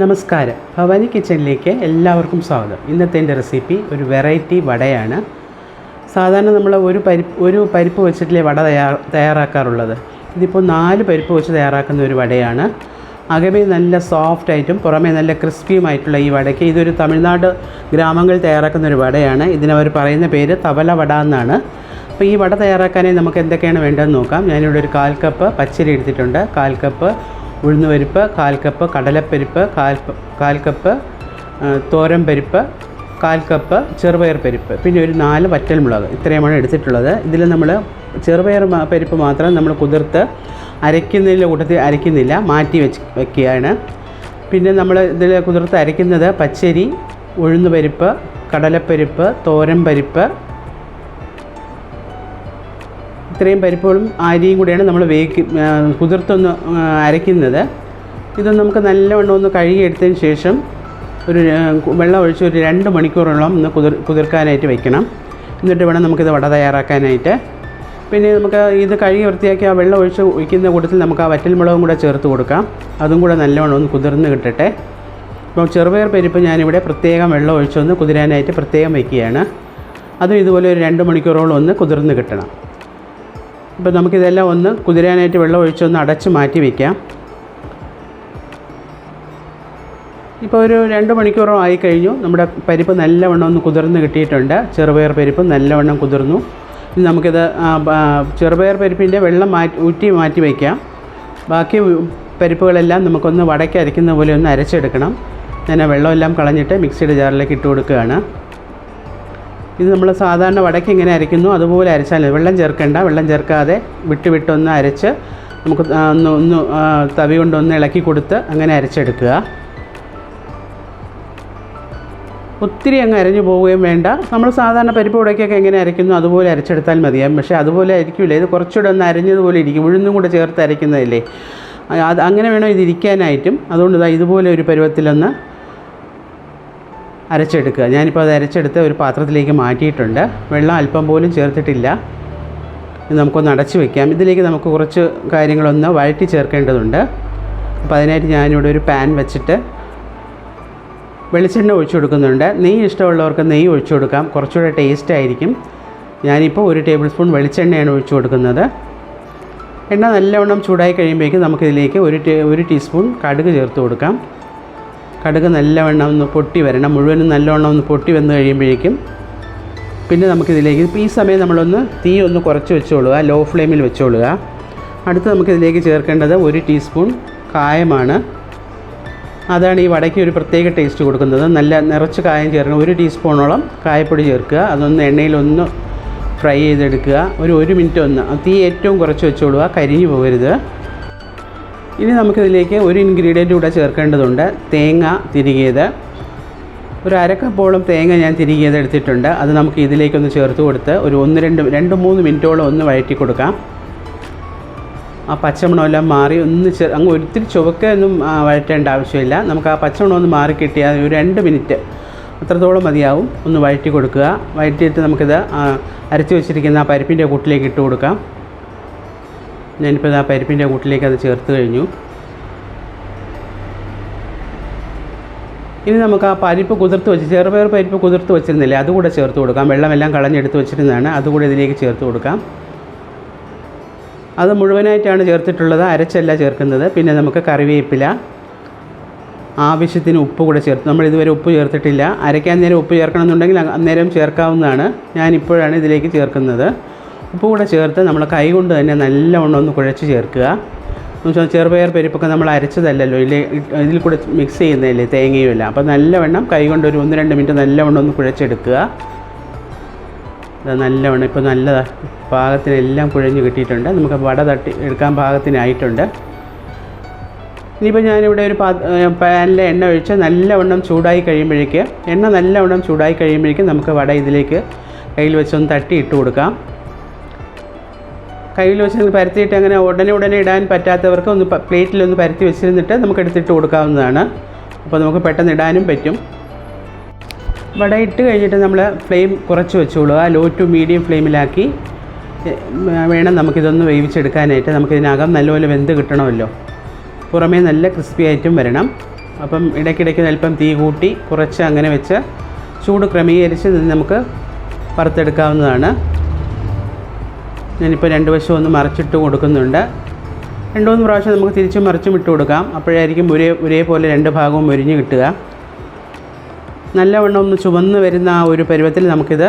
നമസ്കാരം. ഭവാനി കിച്ചണിലേക്ക് എല്ലാവർക്കും സ്വാഗതം. ഇന്നത്തെ എന്റെ റെസിപ്പി ഒരു വെറൈറ്റി വടയാണ്. സാധാരണ നമ്മൾ ഒരു പരിപ്പ് ഒരു പരിപ്പ് വെച്ചിട്ടില്ലേ വട തയ്യാ തയ്യാറാക്കാറുള്ളത്? ഇതിപ്പോൾ നാല് പരിപ്പ് വെച്ച് തയ്യാറാക്കുന്ന ഒരു വടയാണ്. അകമേ നല്ല സോഫ്റ്റ് ആയിട്ടും പുറമേ നല്ല ക്രിസ്പിയുമായിട്ടുള്ള ഈ വടയ്ക്ക് ഇതൊരു തമിഴ്നാട് ഗ്രാമങ്ങളിൽ തയ്യാറാക്കുന്ന ഒരു വടയാണ്. ഇതിനവർ പറയുന്ന പേര് തവല വട എന്നാണ്. അപ്പോൾ ഈ വട തയ്യാറാക്കാനായി നമുക്ക് എന്തൊക്കെയാണ് വേണ്ടതെന്ന് നോക്കാം. ഞാനിവിടെ ഒരു കാൽ കപ്പ് പച്ചരി എടുത്തിട്ടുണ്ട്. കാൽ കപ്പ് ഉഴുന്നുപരിപ്പ് കാൽ കപ്പ് കടലപ്പരിപ്പ് കാൽ കാൽ കപ്പ് തോരൻ പരിപ്പ് കാൽ കപ്പ് ചെറുപയർ പരിപ്പ്. പിന്നെ ഒരു നാല് വറ്റൽമുളക് ഇത്രയുമാണ് എടുത്തിട്ടുള്ളത്. ഇതിൽ നമ്മൾ ചെറുപയർ പരിപ്പ് മാത്രം നമ്മൾ കുതിർത്ത് അരയ്ക്കുന്നതിന്റെ കൂട്ടത്തിൽ അരയ്ക്കുന്നില്ല മാറ്റി വെച്ച് വയ്ക്കുകയാണ് പിന്നെ നമ്മൾ ഇതിൽ കുതിർത്ത് അരയ്ക്കുന്നത് പച്ചരി ഉഴുന്നുപരിപ്പ് കടലപ്പരിപ്പ് തോരൻ പരിപ്പ് ഇത്രയും പരിപ്പുകളും അരിയും കൂടിയാണ് നമ്മൾ വേക്ക് കുതിർത്തൊന്ന് അരയ്ക്കുന്നത്. ഇത് നമുക്ക് നല്ലവണ്ണം ഒന്ന് കഴുകിയെടുത്തതിന് ശേഷം ഒരു വെള്ളം ഒഴിച്ച് ഒരു രണ്ട് മണിക്കൂറോളം ഒന്ന് കുതിർ കുതിർക്കാനായിട്ട് വെക്കണം. എന്നിട്ട് വേണം നമുക്കിത് വട തയ്യാറാക്കാനായിട്ട്. പിന്നെ നമുക്ക് ഇത് കഴുകി വൃത്തിയാക്കി ആ വെള്ളം ഒഴിച്ച് ഒഴിക്കുന്ന കൂട്ടത്തിൽ നമുക്ക് ആ വറ്റൽമുളകും കൂടെ ചേർത്ത് കൊടുക്കാം. അതും കൂടെ നല്ലവണ്ണം ഒന്ന് കുതിർന്ന് കിട്ടട്ടെ. അപ്പോൾ ചെറുപയർ പരിപ്പ് ഞാനിവിടെ പ്രത്യേകം വെള്ളം ഒഴിച്ചൊന്ന് കുതിരാനായിട്ട് പ്രത്യേകം വയ്ക്കുകയാണ് അതും ഇതുപോലെ ഒരു രണ്ട് മണിക്കൂറോളം ഒന്ന് കുതിർന്ന് കിട്ടണം. അപ്പോൾ നമുക്കിതെല്ലാം ഒന്ന് കുതിരാനായിട്ട് വെള്ളം ഒഴിച്ചൊന്ന് അടച്ച് മാറ്റി വയ്ക്കാം ഇപ്പോൾ ഒരു രണ്ട് മണിക്കൂറോ ആയി കഴിഞ്ഞു. നമ്മുടെ പരിപ്പ് നല്ലവണ്ണം ഒന്ന് കുതിർന്ന് കിട്ടിയിട്ടുണ്ട്. ചെറുപയർ പരിപ്പ് നല്ലവണ്ണം കുതിർന്നു. ഇനി നമുക്കിത് ചെറുപയർ പരിപ്പിന്റെ വെള്ളം മാറ്റി ഊറ്റി മാറ്റി വയ്ക്കാം ബാക്കി പരിപ്പുകളെല്ലാം നമുക്കൊന്ന് വടക്കി അരയ്ക്കുന്ന പോലെ ഒന്ന് അരച്ചെടുക്കണം. ഞാൻ വെള്ളമെല്ലാം കളഞ്ഞിട്ട് മിക്സിയുടെ ജാറിലേക്ക് ഇട്ട് കൊടുക്കുകയാണ്. ഇത് നമ്മൾ സാധാരണ വടക്ക് എങ്ങനെ അരയ്ക്കുന്നു. അതുപോലെ അരച്ചാൽ. വെള്ളം ചേർക്കേണ്ട. വെള്ളം ചേർക്കാതെ വിട്ട് വിട്ടൊന്ന് അരച്ച് നമുക്ക് ഒന്ന് ഒന്ന് തവി കൊണ്ടൊന്ന് ഇളക്കി കൊടുത്ത് അങ്ങനെ അരച്ചെടുക്കുക. ഒത്തിരി അങ്ങ് അരഞ്ഞു പോവുകയും വേണ്ട. നമ്മൾ സാധാരണ പരിപ്പ് ഉടയ്ക്കൊക്കെ എങ്ങനെ അരയ്ക്കുന്നു അതുപോലെ അരച്ചെടുത്താൽ മതിയാകും പക്ഷേ അതുപോലെ ആയിരിക്കില്ല. ഇത് കുറച്ചുകൂടെ ഒന്ന് അരഞ്ഞതുപോലെ ഇരിക്കും. ഉഴുന്നും കൂടെ ചേർത്ത് അരയ്ക്കുന്നതല്ലേ. അത് അങ്ങനെ വേണം ഇത് ഇരിക്കാനായിട്ടും. അതുകൊണ്ട് ഇതാ ഇതുപോലെ ഒരു പരുവത്തിലൊന്ന് അരച്ചെടുക്കുക. ഞാനിപ്പോൾ അത് അരച്ചെടുത്ത് ഒരു പാത്രത്തിലേക്ക് മാറ്റിയിട്ടുണ്ട്. വെള്ളം അല്പം പോലും ചേർത്തിട്ടില്ല. നമുക്കൊന്ന് അടച്ചു വയ്ക്കാം ഇതിലേക്ക് നമുക്ക് കുറച്ച് കാര്യങ്ങളൊന്ന് വഴറ്റി ചേർക്കേണ്ടതുണ്ട്. അപ്പോൾ അതിനായിട്ട് ഞാനിവിടെ ഒരു പാൻ വെച്ചിട്ട് വെളിച്ചെണ്ണ ഒഴിച്ചു കൊടുക്കുന്നുണ്ട്. നെയ്യ് ഇഷ്ടമുള്ളവർക്ക് നെയ്യ് ഒഴിച്ചു കൊടുക്കാം. കുറച്ചുകൂടെ ടേസ്റ്റ് ആയിരിക്കും. ഞാനിപ്പോൾ ഒരു ടേബിൾ സ്പൂൺ വെളിച്ചെണ്ണയാണ് ഒഴിച്ചു കൊടുക്കുന്നത്. എണ്ണ നല്ലവണ്ണം ചൂടായി കഴിയുമ്പോഴേക്കും നമുക്കിതിലേക്ക് ഒരു ഒരു ടീസ്പൂൺ കടുക് ചേർത്ത് കൊടുക്കാം. കടുക് നല്ലവണ്ണം ഒന്ന് പൊട്ടി വരണം മുഴുവനും നല്ലവണ്ണം ഒന്ന് പൊട്ടി വന്ന് കഴിയുമ്പോഴേക്കും പിന്നെ നമുക്കിതിലേക്ക് ഈ സമയം നമ്മളൊന്ന് തീ ഒന്ന് കുറച്ച് വെച്ചോളുക ലോ ഫ്ലെയിമിൽ വെച്ചോളുക. അടുത്ത് നമുക്കിതിലേക്ക് ചേർക്കേണ്ടത് ഒരു ടീസ്പൂൺ കായമാണ്. അതാണ് ഈ വടയ്ക്ക് ഒരു പ്രത്യേക ടേസ്റ്റ് കൊടുക്കുന്നത്. നല്ല നിറച്ച് കായം ചേർക്കണം ഒരു ടീസ്പൂണോളം കായപ്പൊടി ചേർക്കുക അതൊന്ന് എണ്ണയിലൊന്ന് ഫ്രൈ ചെയ്തെടുക്കുക. ഒരു ഒരു മിനിറ്റ് ഒന്ന് തീ ഏറ്റവും കുറച്ച് വെച്ചോളുക കരിഞ്ഞു പോകരുത്. ഇനി നമുക്കിതിലേക്ക് ഒരു ഇൻഗ്രീഡിയന്റ് കൂടെ ചേർക്കേണ്ടതുണ്ട്. തേങ്ങ തിരികിയത്. ഒരു അരക്കപ്പോളം തേങ്ങ ഞാൻ തിരികിയത് എടുത്തിട്ടുണ്ട്. അത് നമുക്ക് ഇതിലേക്കൊന്ന് ചേർത്ത് കൊടുത്ത് ഒരു ഒന്ന് രണ്ട് രണ്ട് മൂന്ന് മിനിറ്റോളം ഒന്ന് വഴറ്റി കൊടുക്കാം ആ പച്ചമണമെല്ലാം മാറി ഒന്ന് ചെ അങ്ങ് ഒത്തിരി ചുവക്കൊന്നും വഴറ്റേണ്ട ആവശ്യമില്ല. നമുക്ക് ആ പച്ചമണം ഒന്ന് മാറി കിട്ടിയാൽ ഒരു രണ്ട് മിനിറ്റ് അത്രത്തോളം മതിയാവും. ഒന്ന് വഴറ്റി കൊടുക്കുക വഴറ്റിയിട്ട് നമുക്കിത് അരച്ച് വെച്ചിരിക്കുന്ന ആ പരിപ്പിന്റെ കൂട്ടിലേക്ക് ഇട്ട് കൊടുക്കാം. ഞാനിപ്പോൾ ആ പരിപ്പിന്റെ കൂട്ടിലേക്ക് അത് ചേർത്ത് കഴിഞ്ഞു. ഇനി നമുക്ക് ആ പരിപ്പ് കുതിർത്ത് വെച്ച് ചെറുപയർ പരിപ്പ് കുതിർത്ത് വെച്ചിരുന്നില്ലേ അതുകൂടെ ചേർത്ത് കൊടുക്കാം. വെള്ളമെല്ലാം കളഞ്ഞെടുത്ത് വെച്ചിരുന്നതാണ് അതുകൂടെ ഇതിലേക്ക് ചേർത്ത് കൊടുക്കാം. അത് മുഴുവനായിട്ടാണ് ചേർത്തിട്ടുള്ളത് അരച്ചല്ല ചേർക്കുന്നത്. പിന്നെ നമുക്ക് കറിവേപ്പില ആവശ്യത്തിന് ഉപ്പ് കൂടെ ചേർത്ത് നമ്മൾ ഇതുവരെ ഉപ്പ് ചേർത്തിട്ടില്ല. അരയ്ക്കാൻ നേരം ഉപ്പ് ചേർക്കണമെന്നുണ്ടെങ്കിൽ അന്നേരം ചേർക്കാവുന്നതാണ്. ഞാനിപ്പോഴാണ് ഇതിലേക്ക് ചേർക്കുന്നത്. ഉപ്പ് കൂടെ ചേർത്ത് നമ്മൾ കൈ കൊണ്ട് തന്നെ നല്ലവണ്ണം ഒന്ന് കുഴച്ച് ചേർക്കുക. ചെറുപയർ പരിപ്പൊക്കെ നമ്മൾ അരച്ചതല്ലല്ലോ ഇല്ലേ? ഇതിൽ കൂടെ മിക്സ് ചെയ്യുന്നതല്ലേ തേങ്ങയും എല്ലാം. അപ്പോൾ നല്ലവണ്ണം കൈ കൊണ്ട് ഒരു ഒന്ന് രണ്ട് മിനിറ്റ് നല്ലവണ്ണം ഒന്ന് കുഴച്ചെടുക്കുക. നല്ലവണ്ണം ഇപ്പോൾ നല്ല പാകത്തിനെല്ലാം കുഴഞ്ഞ് കിട്ടിയിട്ടുണ്ട്. നമുക്ക് വട തട്ടി എടുക്കാൻ പാകത്തിനായിട്ടുണ്ട്. ഇനിയിപ്പോൾ ഞാനിവിടെ ഒരു പാ പാനിലെ എണ്ണ ഒഴിച്ച് നല്ലവണ്ണം ചൂടായി കഴിയുമ്പോഴേക്ക് എണ്ണ നല്ലവണ്ണം ചൂടായി കഴിയുമ്പോഴേക്കും നമുക്ക് വട ഇതിലേക്ക് കയ്യിൽ വെച്ചൊന്ന് തട്ടി ഇട്ട് കൊടുക്കാം. കയ്യിൽ വെച്ച് പരത്തിയിട്ട് അങ്ങനെ ഉടനെ ഉടനെ ഇടാൻ പറ്റാത്തവർക്ക് ഒന്ന് പ്ലേറ്റിലൊന്ന് പരത്തി വെച്ചിരുന്നിട്ട് നമുക്ക് എടുത്തിട്ട് കൊടുക്കാവുന്നതാണ്. അപ്പോൾ നമുക്ക് പെട്ടെന്ന് ഇടാനും പറ്റും. വട ഇട്ട് കഴിഞ്ഞിട്ട് നമ്മൾ ഫ്ലെയിം കുറച്ച് വെച്ചോളൂ. ആ ലോ ടു മീഡിയം ഫ്ലെയിമിലാക്കി വേണം നമുക്കിതൊന്ന് വേവിച്ചെടുക്കാനായിട്ട്. നമുക്കിതിനകം നല്ലപോലെ വെന്ത് കിട്ടണമല്ലോ. പുറമേ നല്ല ക്രിസ്പി ആയിട്ടും വരണം. അപ്പം ഇടയ്ക്കിടയ്ക്ക് അല്പം തീ കൂട്ടി കുറച്ച് അങ്ങനെ വെച്ച് ചൂട് ക്രമീകരിച്ച് നമുക്ക് വറുത്തെടുക്കാവുന്നതാണ്. ഞാനിപ്പോൾ രണ്ട് വശം ഒന്ന് മറിച്ചിട്ട് കൊടുക്കുന്നുണ്ട്. രണ്ട് മൂന്ന് പ്രാവശ്യം നമുക്ക് തിരിച്ചും മറിച്ചും ഇട്ട് കൊടുക്കാം. അപ്പോഴായിരിക്കും ഒരേ ഒരേപോലെ രണ്ട് ഭാഗവും ഒരിഞ്ഞ് കിട്ടുക. നല്ലവണ്ണം ഒന്ന് ചുവന്ന് വരുന്ന ആ ഒരു പരുവത്തിൽ നമുക്കിത്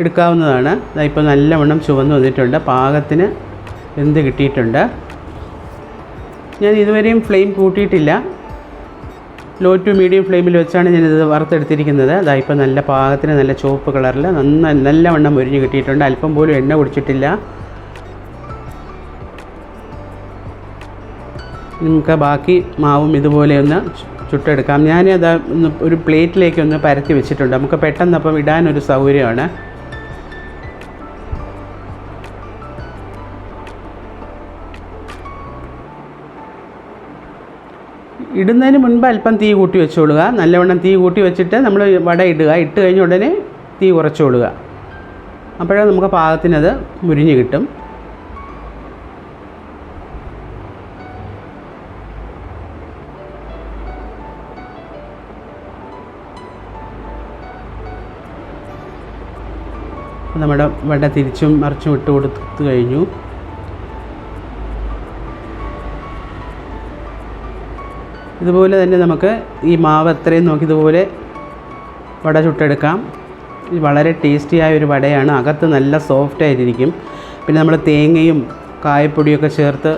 എടുക്കാവുന്നതാണ്. ഇപ്പോൾ നല്ലവണ്ണം ചുവന്ന് വന്നിട്ടുണ്ട്. പാകത്തിന് വെന്ത് കിട്ടിയിട്ടുണ്ട്. ഞാൻ ഇതുവരെയും ഫ്ലെയിം കൂട്ടിയിട്ടില്ല. ലോ ടു മീഡിയം ഫ്ലെയിമിൽ വെച്ചാണ് ഞാനിത് വറുത്തെടുത്തിരിക്കുന്നത്. അതാ ഇപ്പോൾ നല്ല പാകത്തിന് നല്ല ചുവപ്പ് കളറിൽ നന്ന നല്ലവണ്ണം മുരിഞ്ഞ് കിട്ടിയിട്ടുണ്ട്. അല്പം പോലും എണ്ണ കുടിച്ചിട്ടില്ല. നമുക്ക് ബാക്കി മാവും ഇതുപോലെ ഒന്ന് ചുട്ടെടുക്കാം. ഞാനത് ഒന്ന് ഒരു പ്ലേറ്റിലേക്ക് ഒന്ന് പരത്തി വെച്ചിട്ടുണ്ട്. നമുക്ക് പെട്ടെന്ന് അപ്പം ഇടാനൊരു സൗകര്യമാണ്. ഇടുന്നതിന് മുൻപ് അല്പം തീ കൂട്ടി വെച്ചോളുക. നല്ലവണ്ണം തീ കൂട്ടി വെച്ചിട്ട് നമ്മൾ വട ഇടുക. ഇട്ട് കഴിഞ്ഞ ഉടനെ തീ കുറച്ചോളുക. അപ്പോഴേ നമുക്ക് പാകത്തിനത് മുരിഞ്ഞ് കിട്ടും. നമ്മുടെ വട തിരിച്ചും മറിച്ചും ഇട്ട് കൊടുത്തു കഴിഞ്ഞു. ഇതുപോലെ തന്നെ നമുക്ക് ഈ മാവ് എത്രയും നോക്കി ഇതുപോലെ വട ചുട്ടെടുക്കാം. വളരെ ടേസ്റ്റിയായ ഒരു വടയാണ്. അകത്ത് നല്ല സോഫ്റ്റ് ആയിട്ടിരിക്കും. പിന്നെ നമ്മൾ തേങ്ങയും കായപ്പൊടിയൊക്കെ ചേർത്ത്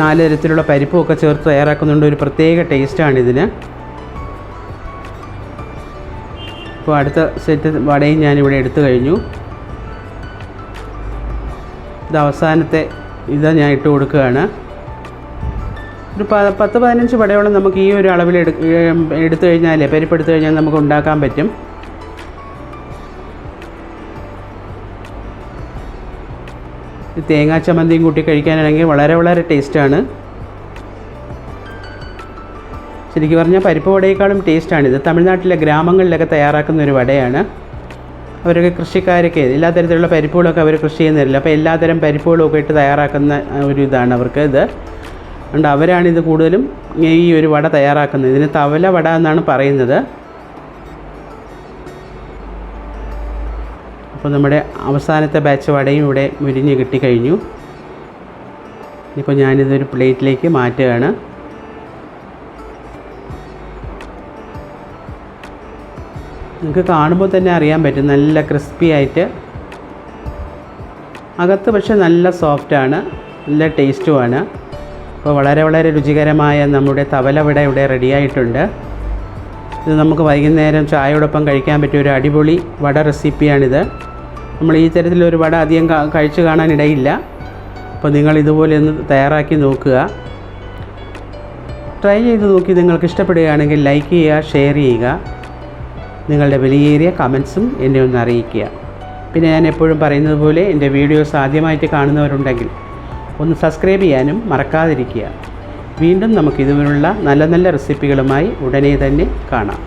നാല് തരത്തിലുള്ള പരിപ്പും ഒക്കെ ചേർത്ത് തയ്യാറാക്കുന്നുണ്ട്. ഒരു പ്രത്യേക ടേസ്റ്റാണ് ഇതിന്. അപ്പോൾ അടുത്ത സെറ്റ് വടയും ഞാനിവിടെ എടുത്തു കഴിഞ്ഞു. ഇത് അവസാനത്തെ ഇത് ഞാൻ ഇട്ട് കൊടുക്കുകയാണ്. ഒരു പ പത്ത് പതിനഞ്ച് വടയോളം നമുക്ക് ഈ ഒരു അളവിൽ എടു എടുത്തു കഴിഞ്ഞാൽ പരിപ്പെടുത്തു കഴിഞ്ഞാൽ നമുക്ക് ഉണ്ടാക്കാൻ പറ്റും. തേങ്ങാ ചമ്മന്തിയും കൂട്ടി കഴിക്കാനാണെങ്കിൽ വളരെ വളരെ ടേസ്റ്റാണ്. ശരിക്കും പറഞ്ഞാൽ പരിപ്പ് വടയേക്കാളും ടേസ്റ്റാണ് ഇത്. തമിഴ്നാട്ടിലെ ഗ്രാമങ്ങളിലൊക്കെ തയ്യാറാക്കുന്ന ഒരു വടയാണ്. അവരൊക്കെ കൃഷിക്കാരൊക്കെ എല്ലാ തരത്തിലുള്ള പരിപ്പുകളൊക്കെ അവർ കൃഷി ചെയ്യുന്നില്ല അപ്പോൾ എല്ലാതരം പരിപ്പുകളും ഒക്കെ ഇട്ട് തയ്യാറാക്കുന്ന ഒരു ഇതാണ് അവർക്ക് ഇത്. അതുകൊണ്ട് അവരാണിത് കൂടുതലും ഈ ഒരു വട തയ്യാറാക്കുന്നത്. ഇതിന് തവല വട എന്നാണ് പറയുന്നത്. അപ്പോൾ നമ്മുടെ അവസാനത്തെ ബാച്ച് വടയും ഇവിടെ മുരിഞ്ഞ് കിട്ടിക്കഴിഞ്ഞു ഇപ്പോൾ ഞാനിതൊരു പ്ലേറ്റിലേക്ക് മാറ്റുകയാണ്. നിങ്ങൾക്ക് കാണുമ്പോൾ തന്നെ അറിയാൻ പറ്റും നല്ല ക്രിസ്പി ആയിട്ട്. അകത്ത് പക്ഷെ നല്ല സോഫ്റ്റാണ് നല്ല ടേസ്റ്റുമാണ് അപ്പോൾ വളരെ വളരെ രുചികരമായ നമ്മുടെ തവല ഇവിടെ റെഡിയായിട്ടുണ്ട്. ഇത് നമുക്ക് വൈകുന്നേരം ചായയോടൊപ്പം കഴിക്കാൻ പറ്റിയ ഒരു അടിപൊളി വട റെസിപ്പിയാണിത്. നമ്മൾ ഈ തരത്തിലൊരു വട അധികം കഴിച്ചു കാണാനിടയില്ല അപ്പോൾ നിങ്ങൾ ഇതുപോലെ ഒന്ന് തയ്യാറാക്കി നോക്കുക. ട്രൈ ചെയ്ത് നോക്കി നിങ്ങൾക്ക് ഇഷ്ടപ്പെടുകയാണെങ്കിൽ ലൈക്ക് ചെയ്യുക ഷെയർ ചെയ്യുക. നിങ്ങളുടെ വിലയേറിയ കമൻസും എന്നെ ഒന്ന് അറിയിക്കുക. പിന്നെ ഞാൻ എപ്പോഴും പറയുന്നത് പോലെ എന്റെ വീഡിയോസ് ആദ്യമായിട്ട് കാണുന്നവരുണ്ടെങ്കിൽ ഒന്ന് സബ്സ്ക്രൈബ് ചെയ്യാനും മറക്കാതിരിക്കുക. വീണ്ടും നമുക്ക് ഇതുപോലുള്ള നല്ല നല്ല റെസിപ്പികളുമായി ഉടനെ തന്നെ കാണാം.